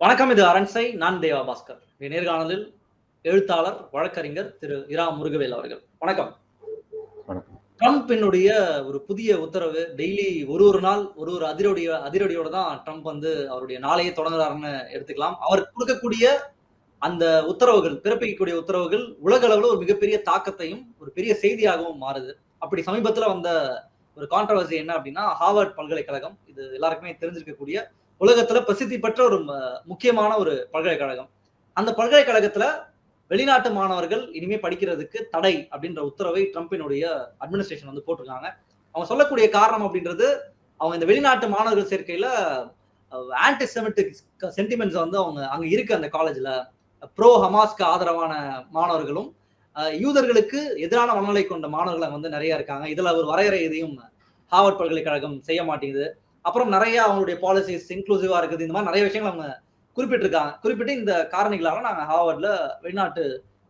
வணக்கம் இது அரண்சை நான் தேவா பாஸ்கர். நேர்காணலில் எழுத்தாளர் வழக்கறிஞர் திரு இரா முருகவேல் அவர்கள். வணக்கம். வணக்கம். ட்ரம்பினுடைய ஒரு புதிய உத்தரவு டெய்லி ஒரு ஒரு நாள் ஒரு ஒரு அதிரடிய அதிரடியோட தான் ட்ரம்ப் வந்து அவருடைய நாளையே தொடங்குறாருன்னு எடுத்துக்கலாம். அவர் கொடுக்கக்கூடிய அந்த உத்தரவுகள் பிறப்பிக்கக்கூடிய உத்தரவுகள் உலக அளவுல ஒரு மிகப்பெரிய தாக்கத்தையும் ஒரு பெரிய செய்தியாகவும் மாறுது. அப்படி சமீபத்துல வந்த ஒரு கான்ட்ரவர்சி என்ன அப்படின்னா ஹார்வர்ட் பல்கலைக்கழகம் இது எல்லாருக்குமே தெரிஞ்சிருக்கக்கூடிய உலகத்துல பிரசித்தி பெற்ற ஒரு முக்கியமான ஒரு பல்கலைக்கழகம் அந்த பல்கலைக்கழகத்துல வெளிநாட்டு மாணவர்கள் இனிமே படிக்கிறதுக்கு தடை அப்படின்ற உத்தரவை ட்ரம்பினுடைய அட்மினிஸ்ட்ரேஷன் வந்து போட்டிருக்காங்க. அவங்க சொல்லக்கூடிய காரணம் அப்படின்றது அவங்க இந்த வெளிநாட்டு மாணவர்கள் சேர்க்கையில ஆன்டி செமிட்டிக் சென்டிமெண்ட்ஸ் வந்து அவங்க அங்க இருக்கு அந்த காலேஜ்ல ப்ரோ ஹமாஸ்க்கு ஆதரவான மாணவர்களும் யூதர்களுக்கு எதிரான மனநிலை கொண்ட மாணவர்கள் வந்து நிறைய இருக்காங்க. இதுல ஒரு வரையறை எதையும் ஹார்வர்ட் பல்கலைக்கழகம் செய்ய மாட்டேங்குது. அப்புறம் நிறைய அவங்களுடைய பாலிசிஸ் இன்க்ளூசிவா இருக்குது. இந்த மாதிரி நிறைய விஷயங்கள் அவங்க குறிப்பிட்டிருக்காங்க. குறிப்பிட்டு இந்த காரணிகளால நாங்க ஹார்வர்ட்ல வெளிநாட்டு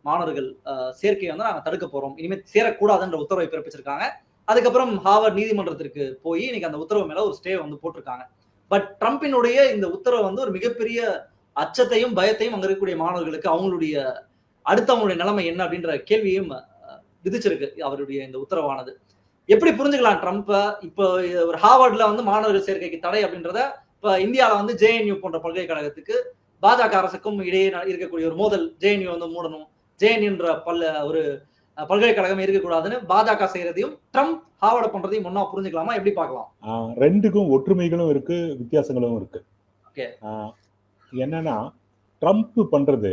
மாணவர்கள் சேர்க்கையை வந்து நாங்க தடுக்க போறோம். இனிமேல் சேரக்கூடாதுன்ற உத்தரவை பிறப்பிச்சிருக்காங்க. அதுக்கப்புறம் ஹார்வர்ட் நீதிமன்றத்திற்கு போய் இன்னைக்கு அந்த உத்தரவு மேல ஒரு ஸ்டே வந்து போட்டிருக்காங்க. பட் ட்ரம்பினுடைய இந்த உத்தரவு வந்து ஒரு மிகப்பெரிய அச்சத்தையும் பயத்தையும் அங்க இருக்கக்கூடிய மாணவர்களுக்கு அவங்களுடைய அடுத்தவங்களுடைய நிலைமை என்ன அப்படின்ற கேள்வியும் விதிச்சிருக்கு அவருடைய இந்த உத்தரவானது. எப்படி புரிஞ்சுக்கலாம் ட்ரம்ப்ப இப்போ ஒரு ஹார்வர்ட்ல வந்து மாணவர்கள் சேர்க்கைக்கு தடை அப்படின்றத இப்ப இந்தியால வந்து ஜேஎன்யூ போன்ற பல்கலைக்கழகத்துக்கு பாஜக அரசுக்கும் இடையே இருக்கக்கூடிய ஒரு மோதல் ஜேஎன்யூ வந்து மூடணும். ஜேஎன்யூன்ற பல்ல ஒரு பல்கலைக்கழகம் இருக்கக்கூடாதுன்னு பாஜக செய்யறதையும் ட்ரம்ப் ஹார்வர்ட் பண்றதையும் ஒன்னா புரிஞ்சுக்கலாமா? எப்படி பார்க்கலாம்? ரெண்டுக்கும் ஒற்றுமைகளும் இருக்கு வித்தியாசங்களும் இருக்கு. என்னன்னா ட்ரம்ப் பண்றது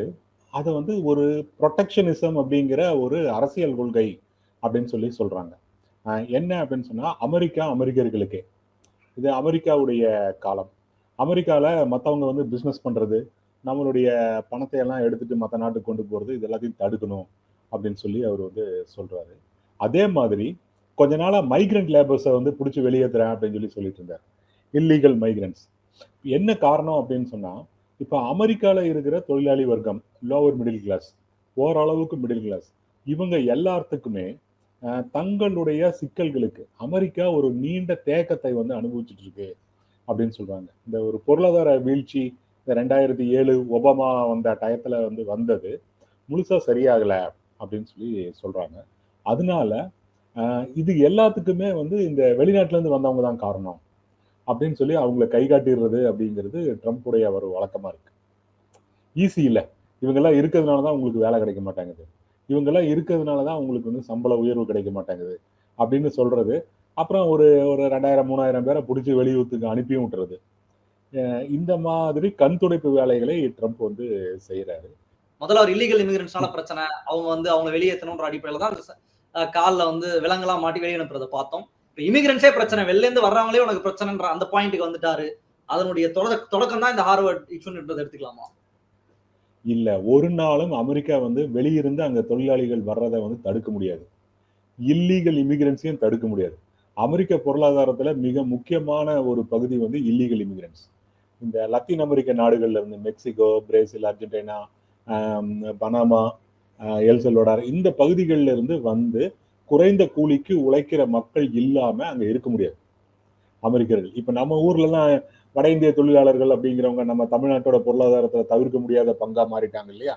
அதை வந்து ஒரு ப்ரொடெக்ஷனிசம் அப்படிங்கிற ஒரு அரசியல் கொள்கை அப்படின்னு சொல்லி சொல்றாங்க. என்ன அப்படின்னு சொன்னா அமெரிக்கா அமெரிக்கர்களுக்கே. இது அமெரிக்காவுடைய காலம். அமெரிக்காவில் மற்றவங்க வந்து பிஸ்னஸ் பண்ணுறது நம்மளுடைய பணத்தை எல்லாம் எடுத்துட்டு மற்ற நாட்டுக்கு கொண்டு போகிறது இது எல்லாத்தையும் தடுக்கணும் அப்படின்னு சொல்லி அவர் வந்து சொல்கிறாரு அதே மாதிரி கொஞ்ச நாளாக மைக்ரண்ட் லேபர்ஸை வந்து பிடிச்சி வெளியேற்றுறேன் அப்படின்னு சொல்லி சொல்லிட்டு இருந்தார். இல்லீகல் மைக்ரண்ட்ஸ் என்ன காரணம் அப்படின்னு சொன்னால் இப்போ அமெரிக்காவில் இருக்கிற தொழிலாளி வர்க்கம் லோவர் மிடில் கிளாஸ் ஓரளவுக்கு மிடில் கிளாஸ் இவங்க எல்லாத்துக்குமே தங்களுடைய சிக்கல்களுக்கு அமெரிக்கா ஒரு நீண்ட தேக்கத்தை வந்து அனுபவிச்சுட்டு இருக்கு அப்படின்னு சொல்றாங்க. இந்த ஒரு பொருளாதார வீழ்ச்சி இந்த ரெண்டாயிரத்தி ஏழு ஒபாமா வந்த டயத்துல வந்து வந்தது முழுசா சரியாகல அப்படின்னு சொல்லி சொல்றாங்க. அதனால இது எல்லாத்துக்குமே வந்து இந்த வெளிநாட்டுல இருந்து வந்தவங்க தான் காரணம் அப்படின்னு சொல்லி அவங்கள கை காட்டிடுறது அப்படிங்கிறது ட்ரம்ப்புடைய ஒரு வழக்கமா இருக்கு. ஈஸி இல்லை. இவங்கெல்லாம் இருக்கிறதுனால தான் உங்களுக்கு வேலை கிடைக்க மாட்டேங்குது. இவங்கெல்லாம் இருக்கிறதுனால தான் அவங்களுக்கு வந்து சம்பள உயர்வு கிடைக்க மாட்டேங்குது அப்படின்னு சொல்றது. அப்புறம் ஒரு ஒரு ரெண்டாயிரம் மூணாயிரம் பேரை பிடிச்சி வெளியூத்துக்கு அனுப்பியும் விட்டுறது. இந்த மாதிரி கண் துடைப்பு வேலைகளை ட்ரம்ப் வந்து செய்யறாரு முதல்ல ஒரு இல்லீகல் இமிகிரன்ஸ்னால பிரச்சனை அவங்க வந்து அவங்க வெளியேற்றணுன்ற அடிப்படையில தான் அந்த கால்ல வந்து விலங்கெல்லாம் மாட்டி வெளியே அனுப்புறதை பார்த்தோம். இப்போ இமிகிரன்ஸே பிரச்சனை வெளிலேருந்து வர்றவங்களே உனக்கு பிரச்சனைன்ற அந்த பாயிண்ட்டுக்கு வந்துட்டாரு. அதனுடைய தொடக்க தொடக்கம் தான் இந்த ஹார்வர்ட் இஷ்யூன்றதை எடுத்துக்கலாமா? இல்ல. ஒரு நாளும் அமெரிக்கா வந்து வெளியிருந்து அங்க தொழிலாளிகள் வர்றதை வந்து தடுக்க முடியாது. இல்லீகல் இமிகிரன்ஸையும் தடுக்க முடியாது. அமெரிக்க பொருளாதாரத்துல மிக முக்கியமான ஒரு பகுதி வந்து இல்லீகல் இமிகிரன்ஸ் இந்த லத்தீன் அமெரிக்க நாடுகள்ல இருந்து மெக்சிகோ பிரேசில் அர்ஜென்டினா பனாமா ஆஹ், இந்த பகுதிகளில் இருந்து வந்து குறைந்த கூலிக்கு உழைக்கிற மக்கள் இல்லாம அங்க இருக்க முடியாது. அமெரிக்கர்கள். இப்ப நம்ம ஊர்லலாம் வட இந்திய தொழிலாளர்கள் அப்படிங்கிறவங்க நம்ம தமிழ்நாட்டோட பொருளாதாரத்தில் தவிர்க்க முடியாத பங்காக மாறிட்டாங்க இல்லையா?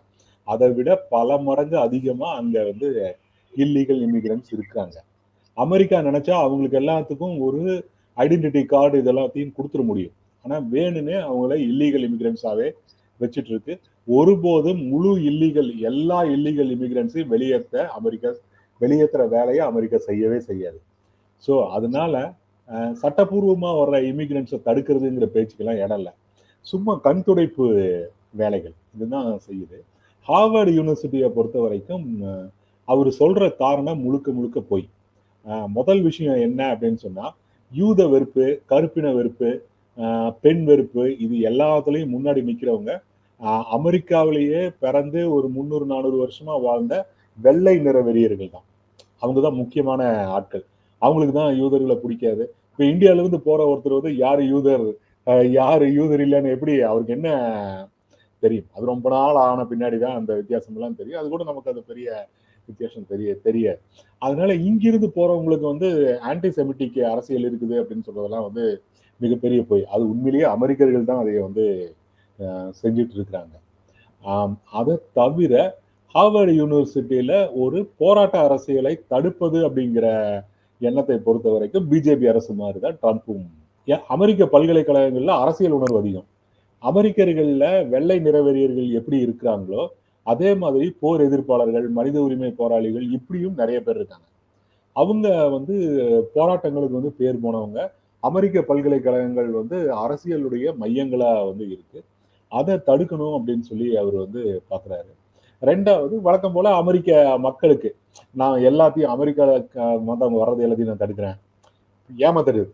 அதை விட பல மடங்கு அதிகமாக அங்கே வந்து இல்லீகல் இமிகிரன்ஸ் இருக்காங்க. அமெரிக்கா நினச்சா அவங்களுக்கு எல்லாத்துக்கும் ஒரு ஐடென்டிட்டி கார்டு இதெல்லாத்தையும் கொடுத்துட முடியும். ஆனால் வேணும்னே அவங்கள இல்லீகல் இமிகிரன்ஸாகவே வச்சுட்டு இருக்கு ஒருபோதும் முழு இல்லீகல் எல்லா இல்லீகல் இமிகிரன்ஸையும் வெளியேற்ற அமெரிக்கா வெளியேற்றுற வேலையை அமெரிக்கா செய்யவே செய்யாது. ஸோ அதனால சட்டப்பூர்வமாக வர்ற இமிகிரன்ஸை தடுக்கிறதுங்கிற பேச்சுக்கெல்லாம் இடம் இல்லை சும்மா கண் துடைப்பு வேலைகள் இதுதான் செய்யுது. ஹார்வர்டு யூனிவர்சிட்டியை பொறுத்த வரைக்கும் அவர் சொல்கிற காரணம் முழுக்க முழுக்க போய். முதல் விஷயம் என்ன அப்படின்னு சொன்னால் யூத வெறுப்பு கருப்பின வெறுப்பு பெண் வெறுப்பு இது எல்லாத்துலேயும் முன்னாடி நிற்கிறவங்க அமெரிக்காவிலேயே பிறந்து ஒரு முந்நூறு நானூறு வருஷமாக வாழ்ந்த வெள்ளை நிற வெறியர்கள் தான் அவங்க தான் முக்கியமான ஆட்கள். அவங்களுக்கு தான் யூதர்களை பிடிக்காது. இப்போ இந்தியால இருந்து போற ஒருத்தர் வந்து யார் யூதர்? யார் யூதர் இல்லைன்னு எப்படி அவருக்கு என்ன தெரியும்? அது ரொம்ப நாள் ஆன பின்னாடி தான் அந்த வித்தியாசம்லாம் தெரியும். அது கூட நமக்கு அது பெரிய வித்தியாசம் தெரிய தெரிய அதனால இங்கிருந்து போறவங்களுக்கு வந்து ஆன்டி செமிட்டிக் அரசியல் இருக்குது அப்படின்னு சொல்றதெல்லாம் வந்து மிகப்பெரிய பொய். அது உண்மையிலேயே அமெரிக்கர்கள் தான் அதை வந்து செஞ்சுட்டு இருக்கிறாங்க. ஆம், அதை தவிர ஹார்வர்டு யூனிவர்சிட்டியில ஒரு போராட்ட அரசியலை தடுப்பது அப்படிங்கிற எண்ணத்தை பொறுத்த வரைக்கும் பிஜேபி அரசு மாதிரி தான் ட்ரம்ப்பும் அமெரிக்க பல்கலைக்கழகங்கள்ல அரசியல் உணர்வு அதிகம். அமெரிக்கர்களில் வெள்ளை நிறவெறியர்கள் எப்படி இருக்கிறாங்களோ அதே மாதிரி போர் எதிர்ப்பாளர்கள் மனித உரிமை போராளிகள் இப்படியும் நிறைய பேர் இருக்காங்க. அவங்க வந்து போராட்டங்களுக்கு வந்து பேர் போனவங்க அமெரிக்க பல்கலைக்கழகங்கள் வந்து அரசியலுடைய மையங்களாக வந்து இருக்கு. அதை தடுக்கணும் அப்படின்னு சொல்லி அவர் வந்து பார்க்குறாரு ரெண்டாவது வழக்கம் போல அமெரிக்க மக்களுக்கு. நான் எல்லாத்தையும் அமெரிக்கா மதம் வர்றது எல்லாத்தையும் நான் தடுக்கிறேன். ஏமாத்துறது.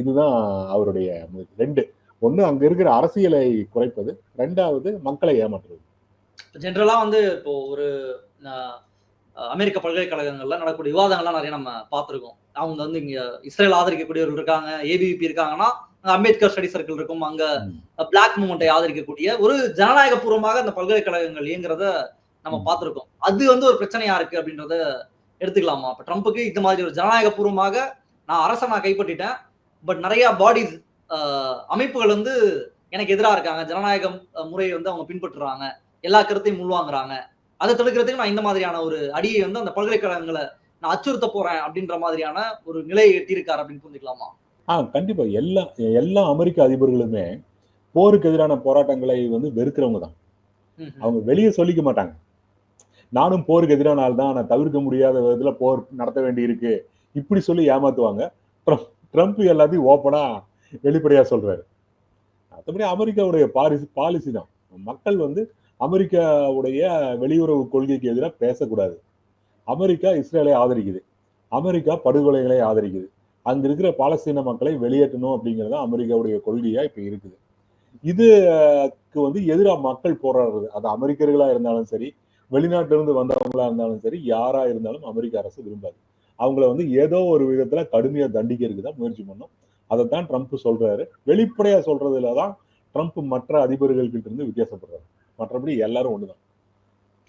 இதுதான் அவருடைய ரெண்டு. ஒன்று அங்கே இருக்கிற அரசியலை குறைப்பது. ரெண்டாவது மக்களை ஏமாற்றுறது. ஜென்ரலாக வந்து இப்போ ஒரு அமெரிக்க பல்கலைக்கழகங்கள்ல நடக்கக்கூடிய விவாதங்கள்லாம் நிறைய நம்ம பார்த்துருக்கோம். அவங்க வந்து இங்கே இஸ்ரேல் ஆதரிக்கக்கூடியவர்கள் இருக்காங்க ஏபிவிபி இருக்காங்கன்னா அம்பேத்கர் ஸ்டடி சர்க்கிள் இருக்கும். அங்க. பிளாக் மூமெண்ட்டை ஆதரிக்கக்கூடிய ஒரு ஜனநாயக பூர்வமாக அந்த பல்கலைக்கழகங்கள் இயங்குறத நம்ம. பார்த்திருக்கோம். அது வந்து ஒரு பிரச்சனையா இருக்கு அப்படின்றத எடுத்துக்கலாமா? அப்ப ட்ரம்ப்புக்கு இந்த மாதிரி ஒரு ஜனநாயக பூர்வமாக நான் அரசை நான் கைப்பற்றிட்டேன். பட் நிறைய பாடிஸ் அமைப்புகள் வந்து எனக்கு எதிராக இருக்காங்க. ஜனநாயகம் அஹ், முறையை வந்து அவங்க பின்பற்றுறாங்க. எல்லா கருத்தையும் உள்வாங்குறாங்க. அதை தடுக்கிறதுக்கு நான் இந்த மாதிரியான ஒரு அடியை வந்து அந்த பல்கலைக்கழகங்களை நான் அச்சுறுத்த போறேன் அப்படின்ற மாதிரியான ஒரு நிலையை எட்டியிருக்காரு அப்படின்னு புரிஞ்சுக்கலாமா? ஆ கண்டிப்பா. எல்லா எல்லா அமெரிக்க அதிபர்களுமே போருக்கு எதிரான போராட்டங்களை வந்து வெறுக்கிறவங்க தான். அவங்க வெளியே சொல்லிக்க மாட்டாங்க. நானும் போருக்கு எதிரான ஆள் தான். நான் தவிர்க்க முடியாத விதத்துல போர் நடத்த வேண்டி இருக்கு இப்படி சொல்லி ஏமாத்துவாங்க. ட்ரம்ப் ட்ரம்ப் எல்லாத்தையும் ஓப்பனா வெளிப்படையா சொல்றாரு. மற்றபடி அமெரிக்காவுடைய பாலிசி பாலிசி தான். மக்கள் வந்து அமெரிக்காவுடைய வெளியுறவு கொள்கைக்கு எதிராக பேசக்கூடாது. அமெரிக்கா இஸ்ரேலை ஆதரிக்குது. அமெரிக்கா படுகொலைகளை ஆதரிக்குது. அங்க இருக்கிற பாலஸ்தீன மக்களை வெளியேற்றணும் அப்படிங்கிறது தான் அமெரிக்காவுடைய கொள்கையா இப்ப இருக்குது. இதுக்கு வந்து எதிராக மக்கள் போராடுறது. அது அமெரிக்கர்களா இருந்தாலும் சரி வெளிநாட்டில இருந்து வந்தவங்களா இருந்தாலும் சரி யாரா இருந்தாலும் அமெரிக்க அரசு விரும்பாது. அவங்கள வந்து ஏதோ ஒரு விதத்துல கடுமையா தண்டிக்கிறதுக்கு தான் முயற்சி பண்ணும். அதைத்தான் ட்ரம்ப் சொல்றாரு. வெளிப்படையா சொல்றதுல தான் ட்ரம்ப் மற்ற அதிபர்கள்கிட்ட இருந்து வித்தியாசப்படுறாரு. மற்றபடி எல்லாரும் ஒண்ணுதான்.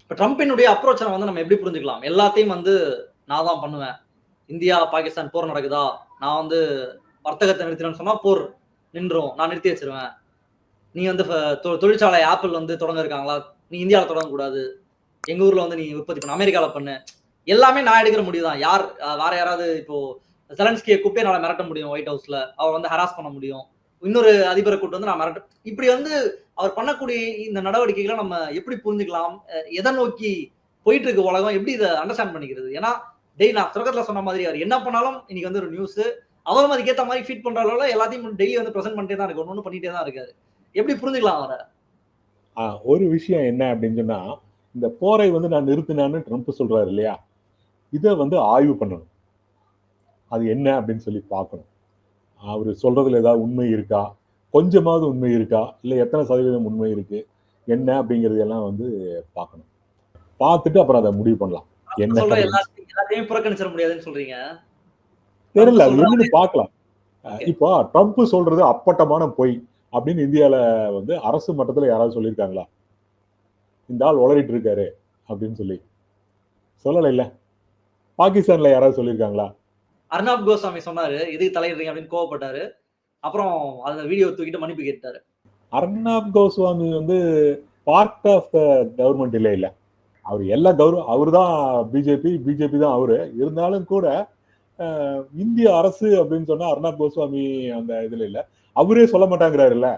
இப்ப ட்ரம்பினுடைய அப்ரோச்சை வந்து நம்ம எப்படி புரிஞ்சுக்கலாம்? எல்லாத்தையும் வந்து நான் தான் பண்ணுவேன். இந்தியா பாகிஸ்தான் போர் நடக்குதா? நான் வந்து வர்த்தகத்தை நிறுத்தினேன்னு சொன்னா போர் நின்றோம். நான் நிறுத்தி வச்சிருவேன். நீ வந்து தொ- தொழிற்சாலை ஆப்பிள் வந்து தொடங்க இருக்காங்களா நீ இந்தியாவில் தொடங்கக்கூடாது. எங்கள் எங்க ஊர்ல வந்து நீ உற்பத்தி பண்ண. அமெரிக்கால பண்ணு. எல்லாமே நான் எடுக்கிற முடிவு தான் யார் வேற யாராவது இப்போ செலன்ஸ்கியை குப்பையை நான் மிரட்ட முடியும் ஒயிட் ஹவுஸ்ல அவர் வந்து ஹராஸ் பண்ண முடியும். இன்னொரு அதிபரை கூட்டு வந்து நான் மிரட்ட இப்படி வந்து அவர் பண்ணக்கூடிய இந்த நடவடிக்கைகளை நம்ம எப்படி புரிஞ்சுக்கலாம்? எதை நோக்கி போயிட்டு இருக்கு உலகம்? எப்படி இதை அண்டர்ஸ்டாண்ட் பண்ணிக்கிறது? ஏன்னா டெய்லி நான் தொடக்கத்துல சொன்ன மாதிரி அவர் என்ன பண்ணாலும் இன்னைக்கு வந்து ஒரு நியூஸ் அவரும் அதுக்கேற்ற மாதிரி ஃபீட் பண்ற அளவுல எல்லாத்தையும் டெய்லி வந்து ப்ரெசென்ட் பண்ணிட்டே தான் இருக்கு ஒன்று பண்ணிட்டே தான் இருக்காரு. எப்படி புரிஞ்சுக்கலாம் அவரை? ஒரு விஷயம் என்ன அப்படின்னு சொன்னா இந்த போரை வந்து நான் நிறுத்தினான்னு ட்ரம்ப் சொல்றாரு இல்லையா? இதை வந்து ஆய்வு பண்ணணும். அது என்ன அப்படின்னு சொல்லி பார்க்கணும். அவர் சொல்றதுல ஏதாவது உண்மை இருக்கா? கொஞ்சமாவது உண்மை இருக்கா? இல்லை எத்தனை சதவீதம் உண்மை இருக்கு? என்ன அப்படிங்கிறது எல்லாம் வந்து பார்க்கணும். பார்த்துட்டு அப்புறம் அதை முடிவு பண்ணலாம். என்ன. எல்லாத்தையும் புறக்கணிச்சிட முடியாதுன்னு சொல்றீங்க. தெரியல. என்னன்னு பார்க்கலாம். இப்போ ட்ரம்ப் சொல்றது அப்பட்டமான பொய் அப்படின்னு இந்தியால வந்து அரசு மட்டத்துல யாராவது சொல்லியிருக்காங்களா? இந்த ஆள் உளறிட்டு இருக்காரு அப்படின்னு சொல்லி. சொல்லல இல்ல. பாகிஸ்தான்ல யாராவது சொல்லியிருக்காங்களா? அர்னாப் கோஸ்வாமி சொன்னாரு எதுக்கு தலையிடுறீங்க அப்படின்னு கோவப்பட்டாரு. அப்புறம் அந்த வீடியோ தூக்கிட்டு மன்னிப்பு கேட்டாரு. அர்னாப் கோஸ்வாமி வந்து பார்ட் ஆஃப் த கவர்மெண்ட் இல்ல இல்ல. அவர் எல்லா கௌரவ அவர் தான் பிஜேபி பிஜேபி தான் அவரு. இருந்தாலும் கூட இந்திய அரசு அப்படின்னு சொன்னா அர்னாப் கோஸ்வாமி அந்த இதுல இல்ல. அவரே சொல்ல மாட்டாங்கிறாருல்ல.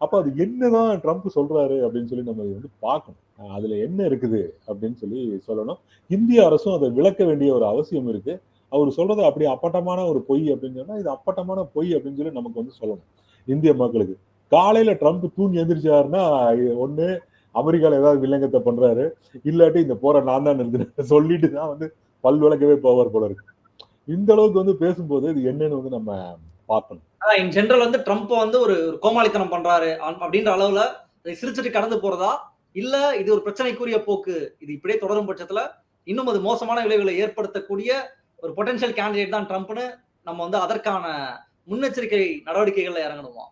அப்ப அது என்னதான் ட்ரம்ப் சொல்றாரு அப்படின்னு சொல்லி நம்ம வந்து பார்க்கணும். அதுல என்ன இருக்குது அப்படின்னு சொல்லி சொல்லணும். இந்திய அரசும் அதை விளக்க வேண்டிய ஒரு அவசியம் இருக்கு. அவர் சொல்றது அப்படி அப்பட்டமான ஒரு பொய் அப்படின்னு சொன்னா இது அப்பட்டமான பொய் அப்படின்னு சொல்லி நமக்கு வந்து சொல்லணும். இந்திய மக்களுக்கு. காலையில ட்ரம்ப் தூங்கி எந்திரிச்சாருன்னா ஒண்ணு அமெரிக்கால ஏதாவது வில்லங்கத்தை பண்றாரு. இல்லாட்டி இந்த போற நான் தான் நிறுத்தினேன். சொல்லிட்டு தான் வந்து பல் விளக்கவே போவார் போல இருக்கு. இந்த அளவுக்கு வந்து பேசும்போது இது என்னன்னு வந்து நம்ம பார்க்கணும். இன் ஜென்ரல் வந்து ட்ரம்ப் வந்து ஒரு கோமாளித்தனம் பண்றாரு. அப்படின்ற அளவுல சிரிச்சிட்டு கடந்து போறதா? இல்ல இது ஒரு பிரச்சனைக்குரிய போக்கு. இது இப்படியே தொடரும் பட்சத்துல இன்னும் அது மோசமான விளைவுகளை ஏற்படுத்தக்கூடிய ஒரு பொட்டன்ஷியல் கேண்டிடேட் தான் ட்ரம்ப்னு நம்ம வந்து அதற்கான முன்னெச்சரிக்கை நடவடிக்கைகள்ல இறங்கணுமா?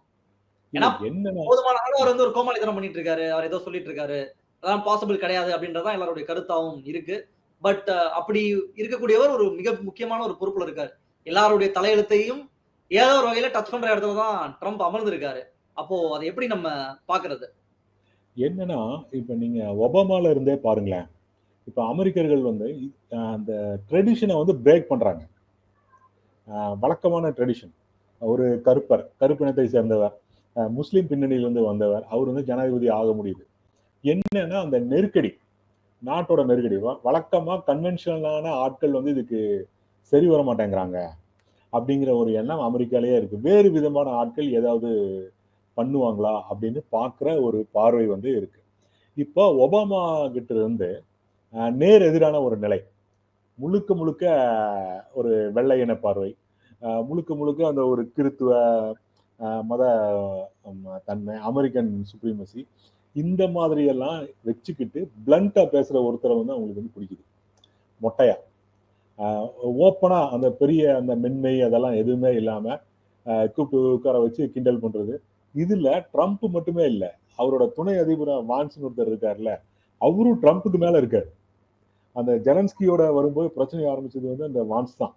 ஏன்னா என்ன போதுமான அவர் வந்து ஒரு கோமாளித்தனம் பண்ணிட்டு இருக்காரு அவர் ஏதோ சொல்லிட்டு இருக்காரு அதான் பாசிபிள் கிடையாது அப்படின்றதான் எல்லாருடைய கருத்தாவும் இருக்கு. பட் அப்படி இருக்கக்கூடியவர் ஒரு மிக முக்கியமான ஒரு பொறுப்புல இருக்காரு. எல்லாருடைய தலையெழுத்தையும் ஏதோ ஒரு வகையில டச் பண்ற இடத்துல தான் ட்ரம்ப் அமர்ந்திருக்காரு. அப்போ அதை எப்படி நம்ம பாக்குறது என்னன்னா இப்ப நீங்க ஒபாமால இருந்தே பாருங்களேன். இப்ப அமெரிக்கர்கள் வந்து அந்த ட்ரெடிஷனை வந்து பிரேக் பண்றாங்க. வழக்கமான ட்ரெடிஷன் ஒரு கருப்பர் கருப்பினத்தை சேர்ந்தவர். முஸ்லீம் பின்னணியிலிருந்து வந்தவர். அவர் வந்து ஜனாதிபதி ஆக முடியுது. என்னன்னா அந்த நெருக்கடி நாட்டோட நெருக்கடி. வழக்கமாக கன்வென்ஷனலான ஆட்கள் வந்து இதுக்கு சரி வர மாட்டேங்கிறாங்க. அப்படிங்கிற ஒரு எண்ணம் அமெரிக்காலேயே இருக்கு. வேறு விதமான ஆட்கள் ஏதாவது பண்ணுவாங்களா அப்படின்னு பார்க்குற ஒரு பார்வை வந்து இருக்கு. இப்போ ஒபாமா கிட்ட இருந்து நேர் எதிரான ஒரு நிலை. முழுக்க முழுக்க ஒரு வெள்ளை இன பார்வை முழுக்க முழுக்க அந்த ஒரு கிறித்துவ மத தன்மை அமெரிக்கன் சுப்ரீமசி இந்த மாதிரியெல்லாம் வச்சுக்கிட்டு பிளண்ட்டாக பேசுகிற ஒருத்தரை வந்து அவங்களுக்கு வந்து பிடிக்குது. மொட்டையா. ஓப்பனாக அந்த பெரிய அந்த மென்மை அதெல்லாம் எதுவுமே இல்லாமல் கூப்பிட்டு உட்கார வச்சு கிண்டல் பண்ணுறது இதில் ட்ரம்ப் மட்டுமே இல்லை. அவரோட துணை அதிபர் வான்சன் ஒருத்தர் இருக்காருல்ல அவரும் ட்ரம்ப்புக்கு மேலே இருக்கார். அந்த ஜெலன்ஸ்கியோட வரும்போது பிரச்சனை ஆரம்பிச்சது வந்து அந்த வான்ஸ் தான்.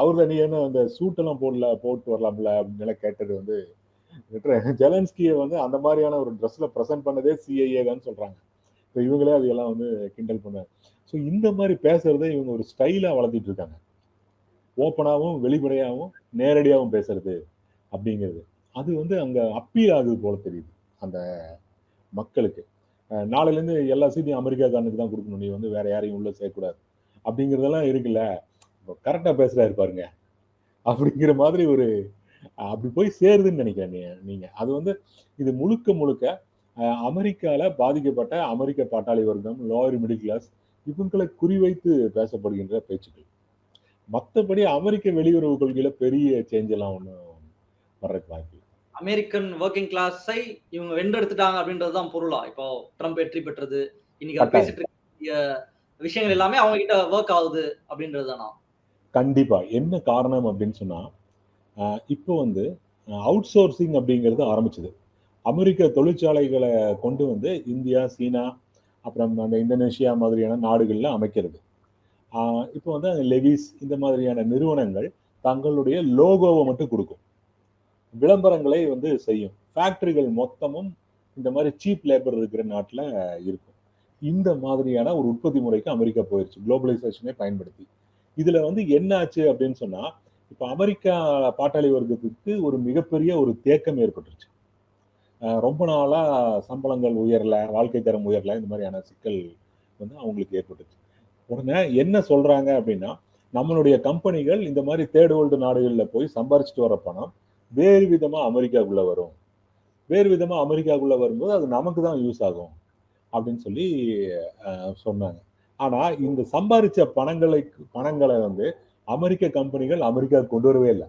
அவர் தான் அந்த சூட்டெல்லாம் போடல போட்டு வரலாம்ல அப்படின்னு கேட்டது வந்து ஜெலன்ஸ்கியை வந்து அந்த மாதிரியான ஒரு ட்ரெஸ்ல ப்ரெசென்ட் பண்ணதே சிஐஏ தான் சொல்றாங்க. இப்போ இவங்களே அதையெல்லாம் வந்து கிண்டல் பண்ண ஸோ இந்த மாதிரி பேசுறதை இவங்க ஒரு ஸ்டைலாக வளர்த்திட்டு இருக்காங்க. ஓப்பனாகவும் வெளிப்படையாகவும் நேரடியாகவும் பேசுறது அப்படிங்கிறது. அது வந்து அங்கே அப்பீல் ஆகுது போல தெரியுது அந்த மக்களுக்கு. நாளையிலேருந்து எல்லா சீட்டையும் அமெரிக்காக்காரனுக்கு தான் கொடுக்கணும். நீ வந்து வேற யாரையும் உள்ளே சேர்க்கக்கூடாது. அப்படிங்கிறதெல்லாம் இருக்குல்ல. கரெக்டாக பேசுறாரு பாருங்க. அப்படிங்கிற மாதிரி ஒரு அப்படி போய் சேருதுன்னு நினைக்கிறேன் நீ நீங்க. அது வந்து இது முழுக்க முழுக்க அஹ் அமெரிக்கால பாதிக்கப்பட்ட அமெரிக்க பாட்டாளி வர்க்கம் லோயர் மிடில் கிளாஸ் இவங்களை குறிவைத்து பேசப்படுகின்ற பேச்சுக்கள். மற்றபடி அமெரிக்க வெளியுறவு கொள்கையில பெரிய சேஞ்ச் எல்லாம் ஒன்றும் வர்றதுக்கு வாய்ப்பு. அமெரிக்கன் ஒர்க்கிங் கிளாஸை இவங்க வென்றெடுத்துட்டாங்க அப்படின்றது தான் பொருளா? இப்போ ட்ரம்ப் வெற்றி பெற்றது இன்னைக்கு. பேசிட்டு இருக்க விஷயங்கள் எல்லாமே அவங்க கிட்ட ஒர்க் ஆகுது அப்படின்றது தானா? கண்டிப்பாக என்ன காரணம் அப்படின்னு சொன்னால் இப்போ வந்து அவுட் சோர்சிங் அப்படிங்கிறது ஆரம்பிச்சது. அமெரிக்க தொழிற்சாலைகளை கொண்டு வந்து இந்தியா சீனா அப்புறம் அந்த இந்தோனேஷியா மாதிரியான நாடுகளில் அமைக்கிறது. இப்போ வந்து லெவிஸ் இந்த மாதிரியான நிறுவனங்கள் தங்களுடைய லோகோவை மட்டும் கொடுக்கும். விளம்பரங்களை வந்து செய்யும். ஃபேக்டரிகள் மொத்தமும் இந்த மாதிரி சீப் லேபர் இருக்கிற நாட்டில் இருக்கும். இந்த மாதிரியான ஒரு உற்பத்தி முறைக்கு அமெரிக்கா போயிடுச்சு குளோபலைசேஷனை பயன்படுத்தி. இதுல வந்து என்ன ஆச்சு அப்படின்னு சொன்னா இப்ப அமெரிக்கா பாட்டாளி வர்க்கத்துக்கு ஒரு மிகப்பெரிய ஒரு தேக்கம் ஏற்பட்டுருச்சு. ரொம்ப நாளா சம்பளங்கள் உயரல வாழ்க்கை தரம் உயரல இந்த மாதிரியான சிக்கல் வந்து அவங்களுக்கு ஏற்பட்டுச்சு. உடனே என்ன சொல்றாங்க அப்படின்னா நம்மளுடைய கம்பெனிகள் இந்த மாதிரி தேர்ட் வேர்ல்டு நாடுகளில் போய் சம்பாரிச்சிட்டு வர பணம் வேறு விதமாக அமெரிக்காக்குள்ள வரும். வேறு விதமாக அமெரிக்காக்குள்ள வரும்போது அது நமக்கு தான் யூஸ் ஆகும் அப்படின்னு சொல்லி சொன்னாங்க. ஆனா இந்த சம்பாரிச்ச பணங்களை பணங்களை வந்து அமெரிக்க கம்பெனிகள் அமெரிக்கா கொண்டு வரவே இல்லை.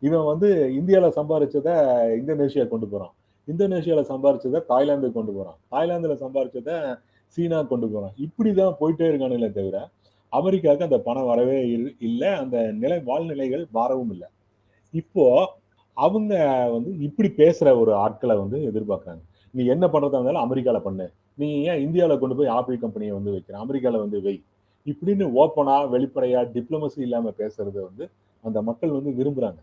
இவன் வந்து இந்தியால சம்பாரிச்சதை இந்தோனேஷியா கொண்டு போறான். இந்தோனேஷியால சம்பாரிச்சதை தாய்லாந்து கொண்டு போறான். தாய்லாந்துல சம்பாரிச்சதை சீனா கொண்டு போறான். இப்படிதான் போயிட்டே இருக்கானுங்களே தவிர அமெரிக்காவுக்கு அந்த பணம் வரவே இல்- இல்லை. அந்த நிலை வாழ்நிலைகள் மாறவும் இல்லை. இப்போ அவங்க வந்து இப்படி பேசுற ஒரு ஆட்களை வந்து எதிர்பார்க்கறாங்க. நீ என்ன பண்றதா இருந்தாலும் அமெரிக்கால பண்ணு. நீ ஏன் இந்தியாவில் கொண்டு போய் ஆப்பிள் கம்பெனியை வந்து வைக்கிற? அமெரிக்காவில் வந்து வை. இப்படின்னு ஓப்பனாக வெளிப்படையாக டிப்ளமசி இல்லாமல் பேசுறத வந்து அந்த மக்கள் வந்து விரும்புகிறாங்க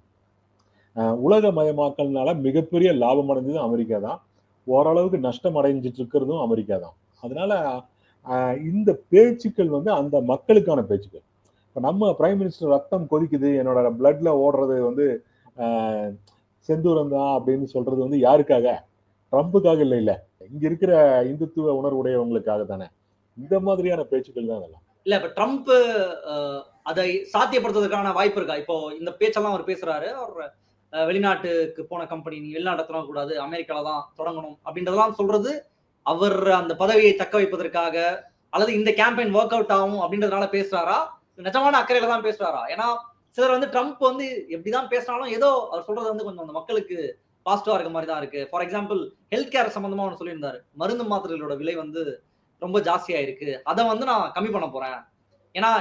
உலக மயமாக்கல்னால மிகப்பெரிய லாபம் அடைஞ்சது அமெரிக்கா தான். ஓரளவுக்கு நஷ்டம் அடைஞ்சிட்டு இருக்கிறதும் அமெரிக்கா தான். அதனால இந்த பேச்சுக்கள் வந்து அந்த மக்களுக்கான பேச்சுக்கள். இப்போ நம்ம பிரைம் மினிஸ்டர் ரத்தம் கொதிக்குது என்னோட பிளட்ல ஓடுறது வந்து செந்தூரம் தான் அப்படின்னு சொல்றது வந்து யாருக்காக? ட்ரம்புக்காக இல்லை இல்லை. இங்க இருக்கிற இந்துத்துவ உணர்வுடையவங்களுக்காக தானே. இந்த மாதிரியான பேச்சுக்கள் தான் அதெல்லாம் இல்ல இப்ப ட்ரம்ப் அதை சாத்தியப்படுத்துவதற்கான வாய்ப்பு இருக்கா? இப்போ இந்த பேச்செல்லாம் அவர் பேசுறாரு. அவர் வெளிநாட்டுக்கு போன கம்பெனி நீ வெளிநாட்டை தொடங்கக்கூடாது அமெரிக்கால தான் தொடங்கணும் அப்படின்றதெல்லாம் சொல்றது அவர் அந்த பதவியை தக்க வைப்பதற்காக அல்லது இந்த கேம்பெயின் ஒர்க் அவுட் ஆகும் அப்படின்றதுனால பேசுறாரா? நிஜமான அக்கறையில தான் பேசுறாரா? ஏன்னா சிலர் வந்து ட்ரம்ப் வந்து எப்படிதான் பேசினாலும் ஏதோ அவர் சொல்றது வந்து கொஞ்சம் அந்த மக்களுக்கு பாசிட்டிவா இருக்க மாதிரி தான் இருக்கு. ஃபார் எக்ஸாம்பிள் ஹெல்த் கேர் சம்பந்தமா ஒன்று சொல்லியிருந்தாரு. மருந்து மாத்திரைகளோட விலை வந்து ரொம்ப ஜாஸ்தியா இருக்கு அதை வந்து நான் கம்மி பண்ண போறேன். ஏன்னா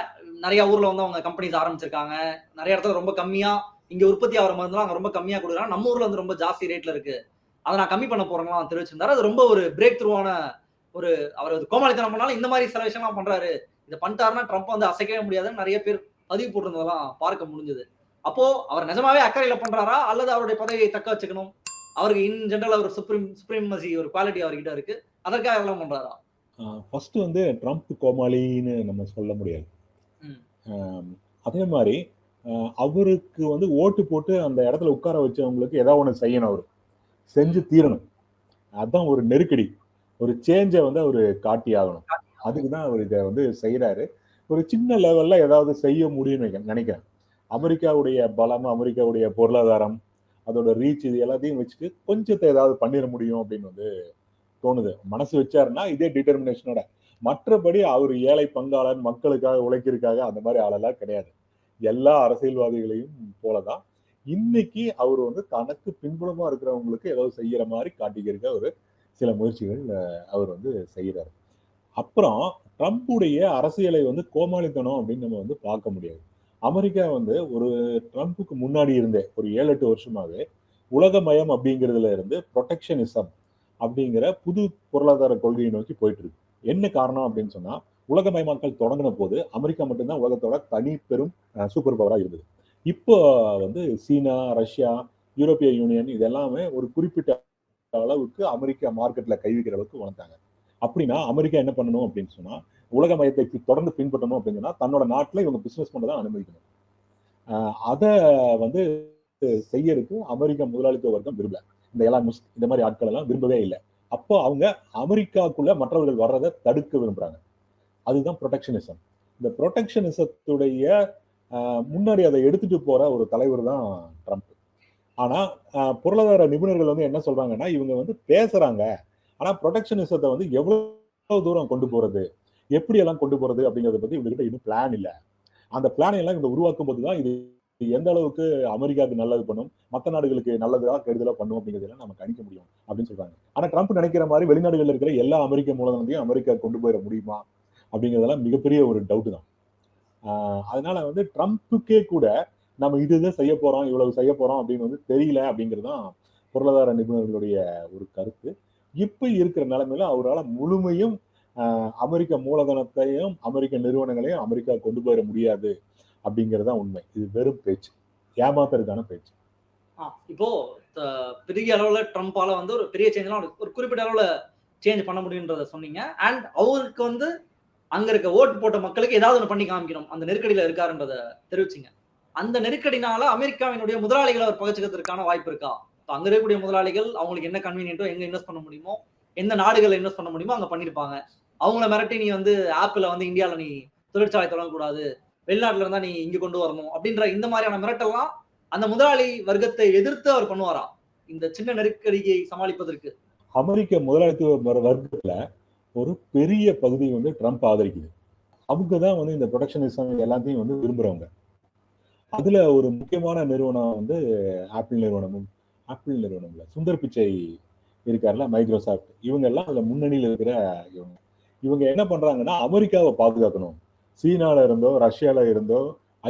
நிறைய ஊர்ல வந்து அவங்க கம்பெனிஸ் ஆரம்பிச்சிருக்காங்க. நிறைய இடத்துல ரொம்ப கம்மியா இங்க உற்பத்தி ஆகிற மருந்துலாம் அங்க ரொம்ப கம்மியா கொடுக்குறாங்க. நம்ம ஊர்ல வந்து ரொம்ப ஜாஸ்தி ரேட்ல இருக்கு. அதை நான் கம்மி பண்ண போறேன்லாம் தெரிவிச்சிருந்தாரு. அது ரொம்ப ஒரு பிரேக் த்ரூவான ஒரு அவர் கோமாளித்தனம் பண்ணாலும் இந்த மாதிரி சில விஷயம்லாம் பண்றாரு. இதை பண்ணிட்டாருன்னா ட்ரம்ப் வந்து அசைக்கவே முடியாதுன்னு நிறைய பேர் பதிவு போட்டிருந்ததெல்லாம் பார்க்க முடிஞ்சது. அப்போ அவர் நிஜமாவே அக்கறையில பண்றாரா? அல்லது அவருடைய பதவியை தக்க வச்சுக்கணும்? அவருக்கு இன் ஜெனரல் அவர் சுப்ரீம் சுப்ரீமசி ஒரு குவாலிட்டி அவர்கிட்ட இருக்கு. அதற்காக எல்லாம் பண்றாரா? ஃபர்ஸ்ட் வந்து ட்ரம்ப் கோமாளின்னு நம்ம சொல்ல முடியாது. அதே மாதிரி அவருக்கு வந்து ஓட்டு போட்டு அந்த இடத்துல உட்கார வச்சவங்களுக்கு ஏதாவது ஒன்று செய்யணும் அவர். செஞ்சு தீரணும். அதான் ஒரு நெருக்கடி. ஒரு சேஞ்சை வந்து அவர் காட்டி ஆகணும். அதுக்கு தான் அவர் இதை வந்து செய்யறாரு ஒரு சின்ன லெவல்ல ஏதாவது செய்ய முடியும்னு நினைக்க- நினைக்கிறேன். அமெரிக்காவுடைய பலம் அமெரிக்காவுடைய பொருளாதாரம் அதோட ரீச் இது எல்லாத்தையும் வச்சுட்டு கொஞ்சத்தை ஏதாவது பண்ணிட முடியும் அப்படின்னு வந்து தோணுது. மனசு வச்சாருன்னா இதே டிட்டர்மினேஷனோட மற்றபடி அவர் ஏழை பங்காளன் மக்களுக்காக உழைக்கிறதுக்காக அந்த மாதிரி ஆளெல்லாம் கிடையாது. எல்லா அரசியல்வாதிகளையும் போலதான். இன்னைக்கு அவர் வந்து தனக்கு பின்புலமா இருக்கிறவங்களுக்கு ஏதாவது செய்யற மாதிரி காட்டிக்கிறக்க ஒரு சில முயற்சிகள் அவர் வந்து செய்கிறார் அப்புறம் ட்ரம்ப்புடைய அரசியலை வந்து கோமாளித்தனம் அப்படின்னு நம்ம வந்து பார்க்க முடியாது. அமெரிக்கா வந்து ஒரு ட்ரம்ப்புக்கு முன்னாடி இருந்தே ஒரு ஏழு எட்டு வருஷமாவே உலகமயம் அப்படிங்கிறதுல இருந்து ப்ரொடெக்ஷனிசம் அப்படிங்கிற புது பொருளாதார கொள்கையை நோக்கி போயிட்டு இருக்கு என்ன காரணம் அப்படின்னு சொன்னா உலகமயமாக்கல் தொடங்கின போது அமெரிக்கா மட்டும்தான் உலகத்தோட தனி பெரும் சூப்பர் பவராக இருந்தது. இப்போ வந்து சீனா ரஷ்யா யூரோப்பிய யூனியன் இதெல்லாமே ஒரு குறிப்பிட்ட அளவுக்கு அமெரிக்கா மார்க்கெட்ல கைவிக்கிற அளவுக்கு வளர்ந்தாங்க அப்படின்னா அமெரிக்கா என்ன பண்ணணும் அப்படின்னு சொன்னா உலக மையத்தை தொடர்ந்து பின்பற்றணும் அப்படின்னா தன்னோட நாட்டில் இவங்க பிஸ்னஸ் பண்ண தான் அனுமதிக்கணும். அதை வந்து செய்யறதுக்கு அமெரிக்க முதலாளித்துவ வர்க்கம் விரும்பல. இந்த எல்லாம் முஸ் இந்த மாதிரி ஆட்கள் எல்லாம் விரும்பவே இல்லை. அப்போ அவங்க அமெரிக்காக்குள்ள மற்றவர்கள் வர்றதை தடுக்க விரும்புறாங்க. அதுதான் ப்ரொடெக்ஷனிசம் இந்த ப்ரொடெக்ஷனிசத்துடைய முன்னாடி அதை எடுத்துட்டு போற ஒரு தலைவர் தான் ட்ரம்ப் ஆனா பொருளாதார நிபுணர்கள் வந்து என்ன சொல்றாங்கன்னா இவங்க வந்து பேசுறாங்க. ஆனா ப்ரொடெக்ஷனிசத்தை வந்து எவ்வளவு தூரம் கொண்டு போறது? எப்படியெல்லாம் கொண்டு போகிறது அப்படிங்கிறத பற்றி இவங்ககிட்ட இன்னும் பிளான் இல்லை. அந்த பிளானை எல்லாம் இவங்க உருவாக்கும் போது தான் இது எந்த அளவுக்கு அமெரிக்காவுக்கு நல்லது பண்ணும் மற்ற நாடுகளுக்கு நல்லதா கெடுதலா பண்ணும் அப்படிங்கிறதெல்லாம் நம்ம கணிக்க முடியும் அப்படின்னு சொல்றாங்க. ஆனா ட்ரம்ப் நினைக்கிற மாதிரி வெளிநாடுகளில் இருக்கிற எல்லா அமெரிக்க மூலதனத்தையும் அமெரிக்கா கொண்டு போயிட முடியுமா அப்படிங்கிறதெல்லாம் மிகப்பெரிய ஒரு டவுட் தான். அதனால வந்து ட்ரம்ப்புக்கே கூட நம்ம இது இதை செய்ய போறோம் இவ்வளவு செய்ய போறோம் அப்படின்னு வந்து தெரியல அப்படிங்கிறது தான் பொருளாதார நிபுணர்களுடைய ஒரு கருத்து. இப்போ இருக்கிற நிலைமையில அவரால் முழுமையும் அமெரிக்க மூலதனத்தையும் அமெரிக்க நிறுவனங்களையும் அமெரிக்கா கொண்டு போயிட முடியாது அப்படிங்கிறது தான் உண்மை. இது வெறும் பேச்சு. ஏமாத்துறதுக்கான பேச்சு. ஆ, இப்போ பெரிய அளவுல ட்ரம்ப்பால வந்து ஒரு பெரிய சேஞ்ச்லாம் ஒரு குறிப்பிட்ட அளவுல சேஞ்ச் பண்ண முடியுன்றத சொன்னீங்க. அண்ட் அவருக்கு வந்து அங்க இருக்க ஓட்டு போட்ட மக்களுக்கு ஏதாவது ஒன்று பண்ணி காமிக்கணும். அந்த நெருக்கடியில இருக்காருன்றத தெரிவிச்சிங்க. அந்த நெருக்கடினால அமெரிக்காவினுடைய முதலாளிகள் அவர் பகச்சுக்கிறதுக்கான வாய்ப்பு இருக்கா? இப்போ அங்க இருக்கக்கூடிய முதலாளிகள் அவங்களுக்கு என்ன கன்வீனியன்ட்டோ எங்க இன்வெஸ்ட் பண்ண முடியுமோ எந்த நாடுகளை இன்வெஸ்ட் பண்ண முடியுமோ அங்க பண்ணிருப்பாங்க. அவங்கள மிரட்டி நீ வந்து ஆப்பிள வந்து இந்தியாவில் நீ தொழிற்சாலை தொடங்கக்கூடாது வெளிநாட்டுல இருந்தா நீ இங்க கொண்டு வரணும் அப்படின்ற இந்த மாதிரியான மிரட்டெல்லாம் அந்த முதலாளி வர்க்கத்தை எதிர்த்து அவர் பண்ணுவாரா? இந்த சின்ன நெருக்கடியை சமாளிப்பதற்கு. அமெரிக்க முதலாளித்துவ வர்க்கத்துல ஒரு பெரிய பகுதி வந்து ட்ரம்ப் ஆதரிக்குது. அவங்க தான் வந்து இந்த ப்ரொடக்ஷனிசம் எல்லாத்தையும் வந்து விரும்புறவங்க. அதுல ஒரு முக்கியமான நிறுவனம் வந்து ஆப்பிள் நிறுவனமும் ஆப்பிள் நிறுவனம் இல்லை சுந்தர் பிச்சை இருக்கார்ல மைக்ரோசாஃப்ட். இவங்க எல்லாம் அதுல முன்னணியில் இருக்கிற இவங்க. இவங்க என்ன பண்றாங்கன்னா அமெரிக்காவை பாதுகாக்கணும். சீனால இருந்தோ ரஷ்யால இருந்தோ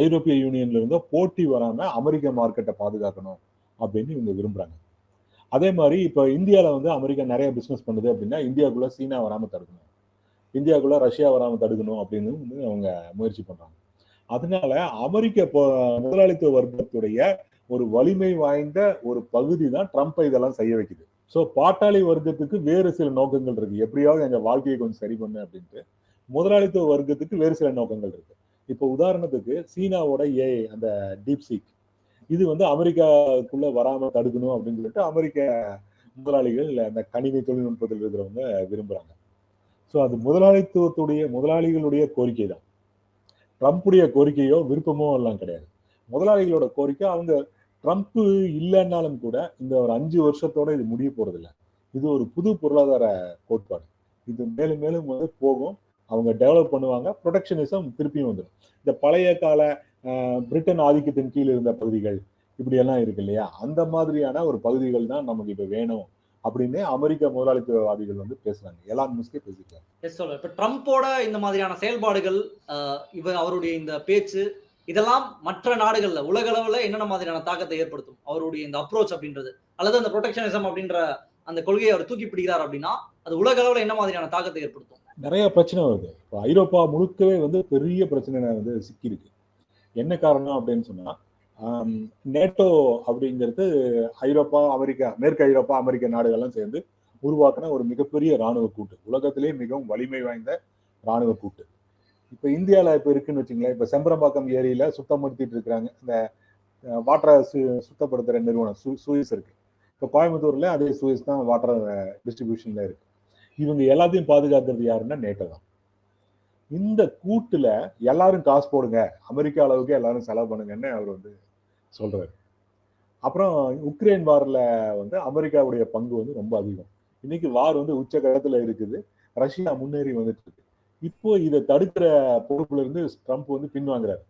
ஐரோப்பிய யூனியன்ல இருந்தோ போட்டி வராம அமெரிக்க மார்க்கெட்டை பாதுகாக்கணும் அப்படின்னு இவங்க விரும்புறாங்க. அதே மாதிரி இப்போ இந்தியாவில் வந்து அமெரிக்கா நிறைய பிஸ்னஸ் பண்ணுது அப்படின்னா இந்தியாவுக்குள்ள சீனா வராமல் தடுக்கணும். இந்தியாவுக்குள்ள ரஷ்யா வராமல் தடுக்கணும் அப்படின்னு வந்து அவங்க முயற்சி பண்றாங்க. அதனால அமெரிக்க முதலாளித்துவ வர்க்கத்துடைய ஒரு வலிமை வாய்ந்த ஒரு பகுதி தான் ட்ரம்ப்பை இதெல்லாம் செய்ய வைக்குது. ஸோ பாட்டாளி வர்க்கத்துக்கு வேறு சில நோக்கங்கள் இருக்கு. எப்படியாவது எங்கள் வாழ்க்கையை கொஞ்சம் சரி பண்ணு அப்படின்ட்டு. முதலாளித்துவ வர்க்கத்துக்கு வேறு சில நோக்கங்கள் இருக்கு. இப்போ உதாரணத்துக்கு சீனாவோட ஏ அந்த டீப் சீக் இது வந்து அமெரிக்காக்குள்ள வராம தடுக்கணும் அப்படின்னு சொல்லிட்டு அமெரிக்க முதலாளிகள் அந்த கணினி தொழில்நுட்பத்தில் இருக்கிறவங்க விரும்புறாங்க. ஸோ அது முதலாளித்துவத்துடைய முதலாளிகளுடைய கோரிக்கை தான். ட்ரம்ப்புடைய கோரிக்கையோ விருப்பமோ எல்லாம் கிடையாது. முதலாளிகளோட கோரிக்கை அவங்க ட்ரம்ப் இல்லைன்னாலும் கூட இந்த ஒரு அஞ்சு வருஷத்தோட இது முடிய போறதில்ல. இது ஒரு புது பொருளாதார கோட்பாடு. இது மேலும் மேலும் வந்து போகும். அவங்க டெவலப் பண்ணுவாங்க. ப்ரொடெக்ஷனிசம் திருப்பியும் வந்துடும். இந்த பழைய கால பிரிட்டன் ஆதிக்கத்தின் கீழ் இருந்த பகுதிகள் இப்படி எல்லாம் இருக்கு இல்லையா? அந்த மாதிரியான ஒரு பகுதிகள் தான் நமக்கு இப்ப வேணும் அப்படின்னு அமெரிக்க முதலாளித்துவவாதிகள் வந்து பேசுறாங்க. எலான் முஸ்கே பேசிக்கலாம் எஸ் சொல்ல இப்ப ட்ரம்ப்போட இந்த மாதிரியான செயல்பாடுகள் இவர் இவ அவருடைய இந்த பேச்சு இதெல்லாம் மற்ற நாடுகளில் உலக அளவில் என்னென்ன மாதிரியான தாக்கத்தை ஏற்படுத்தும்? அவருடைய இந்த அப்ரோச் அப்படின்றது. அல்லது அந்த ப்ரொடெக்ஷனிசம் அப்படின்ற அந்த கொள்கையை அவர் தூக்கி பிடிக்கிறார் அப்படின்னா அது உலக அளவில் என்ன மாதிரியான தாக்கத்தை ஏற்படுத்தும்? நிறைய பிரச்சனை வருது. இப்போ ஐரோப்பா முழுக்கவே வந்து பெரிய பிரச்சனை வந்து சிக்கியிருக்கு. என்ன காரணம் அப்படின்னு சொன்னா நேட்டோ அப்படிங்கிறது ஐரோப்பா அமெரிக்கா மேற்கு ஐரோப்பா அமெரிக்க நாடுகள்லாம் சேர்ந்து உருவாக்கின ஒரு மிகப்பெரிய இராணுவ கூட்டு. உலகத்திலேயே மிகவும் வலிமை வாய்ந்த இராணுவ கூட்டு. இப்ப இந்தியாவில் இப்ப இருக்குன்னு வச்சுங்களேன் இப்ப செம்பரம்பாக்கம் ஏரியில சுத்தப்படுத்திட்டு இருக்கிறாங்க. இந்த வாட்டரை சு சுத்தப்படுத்துற நிறுவனம் சு சூயிஸ் இருக்கு. இப்ப கோயம்புத்தூர்ல அதே சூயிஸ் தான் வாட்டர் டிஸ்ட்ரிபியூஷன்ல இருக்கு. இவங்க எல்லாத்தையும் பாதுகாக்கிறது யாருன்னா நேட்டோ தான். இந்த கூட்டுல எல்லாரும் காசு போடுங்க அமெரிக்கா அளவுக்கு எல்லாரும் செலவு பண்ணுங்கன்னு அவர் வந்து சொல்றாரு. அப்புறம் உக்ரைன் வார்ல வந்து அமெரிக்காவுடைய பங்கு வந்து ரொம்ப அதிகம். இன்னைக்கு வார் வந்து உச்சகட்டத்துல இருக்குது. ரஷ்யா முன்னேறி வந்துட்டு இருக்கு. இப்போ இதை தடுக்கிற பொறுப்புல இருந்து ட்ரம்ப் வந்து பின்வாங்குறாரு.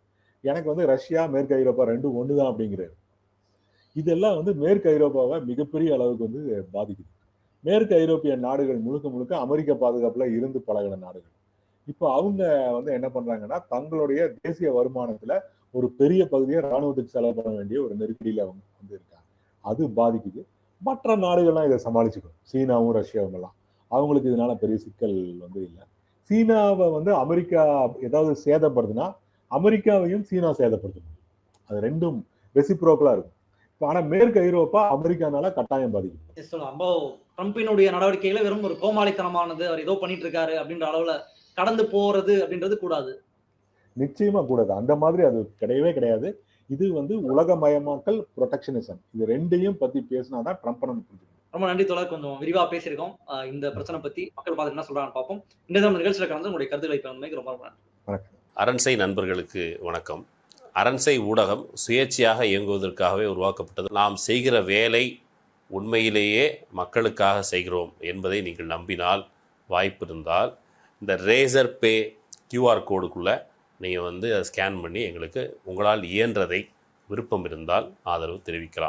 எனக்கு வந்து ரஷ்யா மேற்கு ஐரோப்பா ரெண்டும் தான் அப்படிங்கிறாரு. இதெல்லாம் வந்து மேற்கு ஐரோப்பாவை மிகப்பெரிய அளவுக்கு வந்து பாதிக்குது. மேற்கு ஐரோப்பிய நாடுகள் முழுக்க முழுக்க அமெரிக்க பாதுகாப்புல இருந்து பழகின நாடுகள். இப்போ அவங்க வந்து என்ன பண்றாங்கன்னா தங்களுடைய தேசிய வருமானத்துல ஒரு பெரிய பகுதியை ராணுவத்துக்கு செலவு பண்ண வேண்டிய ஒரு நெருக்கடியில அவங்க வந்து இருக்காங்க. அது பாதிக்குது. மற்ற நாடுகள்லாம் இதை சமாளிச்சுக்கணும். சீனாவும் ரஷ்யாவும் எல்லாம் அவங்களுக்கு இதனால பெரிய சிக்கல் வந்து இல்லை. சீனாவை வந்து அமெரிக்கா ஏதாவது சேதப்படுதுன்னா அமெரிக்காவையும் சீனா சேதப்படுத்தணும் அது ரெண்டும் ரெசிப்ரோக்கலா இருக்கும். இப்போ ஆனா மேற்கு ஐரோப்பா அமெரிக்கானால கட்டாயம் பாதிக்கும். அப்போ ட்ரம்பினுடைய நடவடிக்கைகளை வெறும் ஒரு கோமாளித்தனமானது அவர் ஏதோ பண்ணிட்டு இருக்காரு அப்படின்ற அளவுல கடந்து போறது அப்படின்றது கூடாது. நிச்சயமா கூடாது. அந்த மாதிரி அது கிடையவே கிடையாது. இது வந்து உலகமயமாக்கல் ப்ரொடெக்ஷனிசம் இது ரெண்டையும் பத்தி பேசினாதான் ட்ரம்ப் நம்ம புரிஞ்சுக்கணும் ரொம்ப நன்றி தோழர். கொஞ்சம் விரிவா பேசியிருக்கோம். இந்த பிரச்சனை பத்தி மக்கள் பார்த்து என்ன சொல்றாங்கன்னு பார்ப்போம். இந்த தினம் நிகழ்ச்சியில கலந்து உங்களுடைய கருத்துக்களை பிறந்தமைக்கு ரொம்ப ரொம்ப நன்றி. அரண்சை நண்பர்களுக்கு வணக்கம். அரண்சை ஊடகம் சுயேட்சையாக இயங்குவதற்காகவே உருவாக்கப்பட்டது. நாம் செய்கிற வேலை உண்மையிலேயே மக்களுக்காக செய்கிறோம் என்பதை நீங்கள் நம்பினால் வாய்ப்பு இருந்தால் இந்த ரேசர் பே கியூஆர் கோடுக்குள்ளே நீங்கள் வந்து அதை ஸ்கேன் பண்ணி எங்களுக்கு உங்களால் இயன்றதை விருப்பம் இருந்தால் ஆதரவு தெரிவிக்கலாம்.